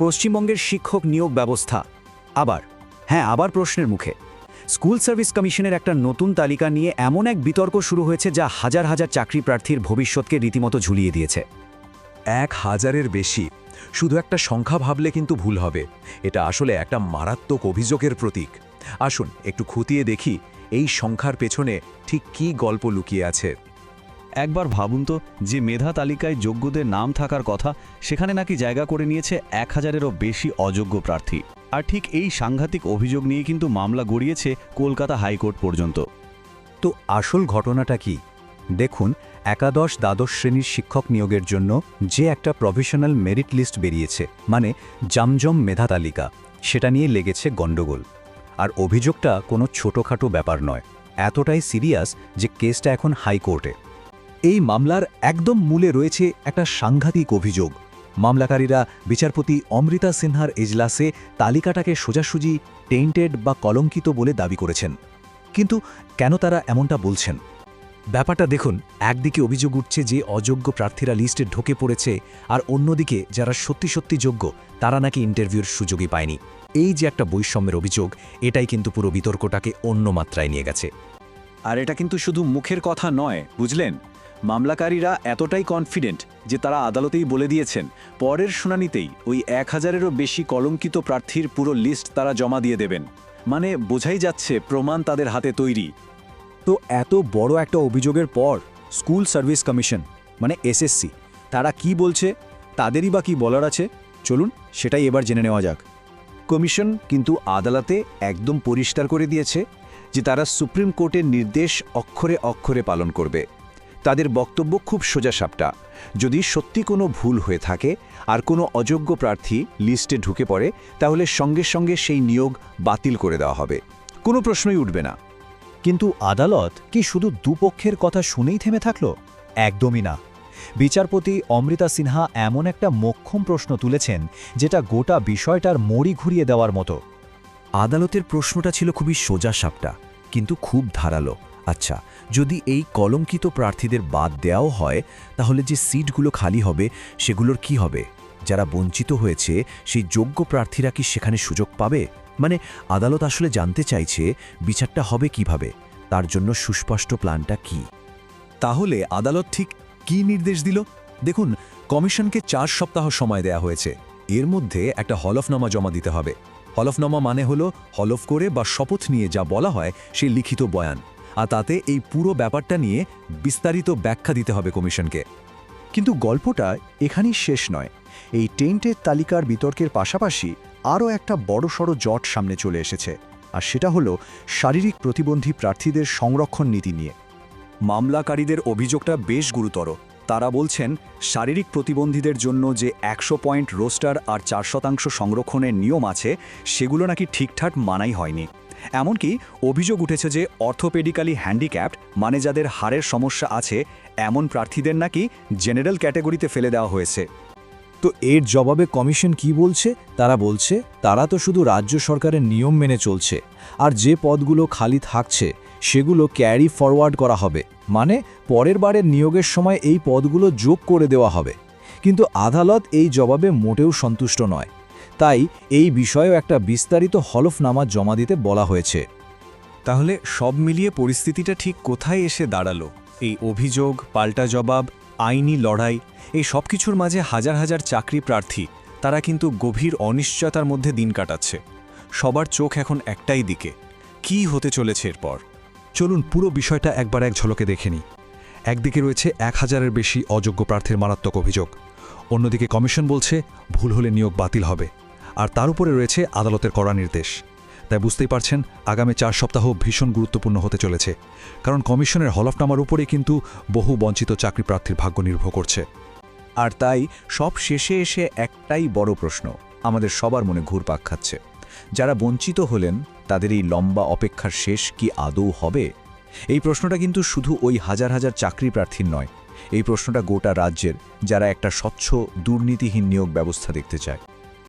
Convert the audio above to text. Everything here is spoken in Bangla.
পশ্চিমবঙ্গের শিক্ষক নিয়োগ ব্যবস্থা। আবার হ্যাঁ আবার প্রশ্নের মুখে। স্কুল সার্ভিস কমিশনের একটা নতুন তালিকা নিয়ে এমন এক বিতর্ক শুরু হয়েছে যা হাজার হাজার চাকরি প্রার্থীর ভবিষ্যৎকে রীতিমতো ঝুলিয়ে দিয়েছে। এক হাজারের বেশি। শুধু একটা সংখ্যা ভাবলে কিন্তু ভুল হবে। এটা আসলে একটা মারাত্মক অভিযোগের প্রতীক। আসুন, একটু খুঁটিয়ে দেখি এই সংখ্যার পেছনে ঠিক কী গল্প লুকিয়ে আছে। একবার ভাবুন তো, যে মেধা তালিকায় যোগ্যদের নাম থাকার কথা সেখানে নাকি জায়গা করে নিয়েছে এক হাজারেরও বেশি অযোগ্য প্রার্থী। আর ঠিক এই সাংঘাতিক অভিযোগ নিয়ে কিন্তু মামলা গড়িয়েছে কলকাতা হাইকোর্ট পর্যন্ত। তো আসল ঘটনাটা কি? দেখুন, একাদশ দ্বাদশ শ্রেণির শিক্ষক নিয়োগের জন্য যে একটা প্রফেশনাল মেরিট লিস্ট বেরিয়েছে মানে জামজম মেধা তালিকা, সেটা নিয়ে লেগেছে গণ্ডগোল। আর অভিযোগটা কোনো ছোটোখাটো ব্যাপার নয়, এতটাই সিরিয়াস যে কেসটা এখন হাইকোর্টে। এই মামলার একদম মূলে রয়েছে একটা সাংঘাতিক অভিযোগ। মামলাকারীরা বিচারপতি অমৃতা সিনহার এজলাসে তালিকাটাকে সোজাসুজি টেন্টেড বা কলঙ্কিত বলে দাবি করেছেন। কিন্তু কেন তারা এমনটা বলছেন? ব্যাপারটা দেখুন, একদিকে অভিযোগ উঠছে যে অযোগ্য প্রার্থীরা লিস্টে ঢোকে পড়েছে আর অন্যদিকে যারা সত্যি সত্যি যোগ্য, তারা নাকি ইন্টারভিউর সুযোগই পায়নি। এই যে একটা বৈষম্যের অভিযোগ, এটাই কিন্তু পুরো বিতর্কটাকে অন্য মাত্রায় নিয়ে গেছে। আর এটা কিন্তু শুধু মুখের কথা নয়, বুঝলেন? মামলাকারীরা এতটাই কনফিডেন্ট যে তারা আদালতেই বলে দিয়েছেন, পরের শুনানিতেই ওই এক হাজারেরও বেশি কলঙ্কিত প্রার্থীর পুরো লিস্ট তারা জমা দিয়ে দেবেন। মানে বোঝাই যাচ্ছে প্রমাণ তাদের হাতে তৈরি। তো এত বড় একটা অভিযোগের পর স্কুল সার্ভিস কমিশন মানে এসএসসি, তারা কি বলছে, তাদেরই বা কি বলার আছে? চলুন সেটাই এবার জেনে নেওয়া যাক। কমিশন কিন্তু আদালতে একদম পরিষ্কার করে দিয়েছে যে তারা সুপ্রিম কোর্টের নির্দেশ অক্ষরে অক্ষরে পালন করবে। তাদের বক্তব্য খুব সোজাসাপটা। যদি সত্যি কোনো ভুল হয়ে থাকে আর কোনো অযোগ্য প্রার্থী লিস্টে ঢুকে পড়ে, তাহলে সঙ্গে সঙ্গে সেই নিয়োগ বাতিল করে দেওয়া হবে। কোনো প্রশ্নই উঠবে না। কিন্তু আদালত কি শুধু দুপক্ষের কথা শুনেই থেমে থাকল? একদমই না। বিচারপতি অমৃতা সিনহা এমন একটা মোক্ষম প্রশ্ন তুলেছেন, যেটা গোটা বিষয়টার মড়ি ঘুরিয়ে দেওয়ার মতো। আদালতের প্রশ্নটা ছিল খুবই সোজা সাপটা কিন্তু খুব ধারালো। আচ্ছা যদি এই কলঙ্কিত প্রার্থীদের বাদ দেওয়াও হয়, তাহলে যে সিটগুলো খালি হবে, সেগুলোর কি হবে? যারা বঞ্চিত হয়েছে, সেই যোগ্য প্রার্থীরা কি সেখানে সুযোগ পাবে? মানে আদালত আসলে জানতে চাইছে, বিচারটা হবে কীভাবে? তার জন্য সুস্পষ্ট প্ল্যানটা কি? তাহলে আদালত ঠিক কি নির্দেশ দিল? দেখুন, কমিশনকে চার সপ্তাহ সময় দেয়া হয়েছে। এর মধ্যে একটা হলফনামা জমা দিতে হবে। হলফনামা মানে হলো হলফ করে বা শপথ নিয়ে যা বলা হয়, সেই লিখিত বয়ান। আর তাতে এই পুরো ব্যাপারটা নিয়ে বিস্তারিত ব্যাখ্যা দিতে হবে কমিশনকে। কিন্তু গল্পটা এখানেই শেষ নয়। এই টেন্টের তালিকার বিতর্কের পাশাপাশি আরও একটা বড়সড় জট সামনে চলে এসেছে, আর সেটা হলো শারীরিক প্রতিবন্ধী প্রার্থীদের সংরক্ষণ নীতি নিয়ে। মামলাকারীদের অভিযোগটা বেশ গুরুতর। তারা বলছেন, শারীরিক প্রতিবন্ধীদের জন্য যে একশো পয়েন্ট রোস্টার আর চার শতাংশ সংরক্ষণের নিয়ম আছে, সেগুলো নাকি ঠিকঠাক মানাই হয়নি। এমনকি অভিযোগ উঠেছে যে অর্থোপেডিক্যালি হ্যান্ডিক্যাপড মানে যাদের হাড়ের সমস্যা আছে, এমন প্রার্থীদের নাকি জেনারেল ক্যাটাগরিতে ফেলে দেওয়া হয়েছে। তো এর জবাবে কমিশন কি বলছে? তারা বলছে, তারা তো শুধু রাজ্য সরকারের নিয়ম মেনে চলছে, আর যে পদগুলো খালি থাকছে, সেগুলো ক্যারি ফরওয়ার্ড করা হবে। মানে পরের বারের নিয়োগের সময় এই পদগুলো যোগ করে দেওয়া হবে। কিন্তু আদালত এই জবাবে মোটেও সন্তুষ্ট নয়। তাই এই বিষয়েও একটা বিস্তারিত হলফনামা জমা দিতে বলা হয়েছে। তাহলে সব মিলিয়ে পরিস্থিতিটা ঠিক কোথায় এসে দাঁড়াল? এই অভিযোগ, পাল্টা জবাব, আইনি লড়াই, এই সব কিছুর মাঝে হাজার হাজার চাকরি প্রার্থী, তারা কিন্তু গভীর অনিশ্চয়তার মধ্যে দিন কাটাচ্ছে। সবার চোখ এখন একটাই দিকে। কি হতে চলেছে এরপর? চলুন পুরো বিষয়টা একবার এক ঝলকে দেখে নিই। একদিকে রয়েছে এক হাজারের বেশি অযোগ্য প্রার্থীর মারাত্মক অভিযোগ। অন্যদিকে কমিশন বলছে, ভুল হলে নিয়োগ বাতিল হবে। আর তার উপরে রয়েছে আদালতের কড়া নির্দেশ। তাই বুঝতেই পারছেন, আগামী চার সপ্তাহ ভীষণ গুরুত্বপূর্ণ হতে চলেছে, কারণ কমিশনের হলফনামার উপরেই কিন্তু বহু বঞ্চিত চাকরি প্রার্থীর ভাগ্য নির্ভর করছে। আর তাই সব শেষে এসে একটাই বড় প্রশ্ন, আমাদের সবার মনে ঘুরপাক খাচ্ছে। যারা বঞ্চিত হলেন, তাদের এই লম্বা অপেক্ষার শেষ কি আদৌ হবে? এই প্রশ্নটা কিন্তু শুধু ওই হাজার হাজার চাকরি প্রার্থীর নয়, এই প্রশ্নটা গোটা রাজ্যের, যারা একটা স্বচ্ছ দুর্নীতিহীন নিয়োগ ব্যবস্থা দেখতে চায়।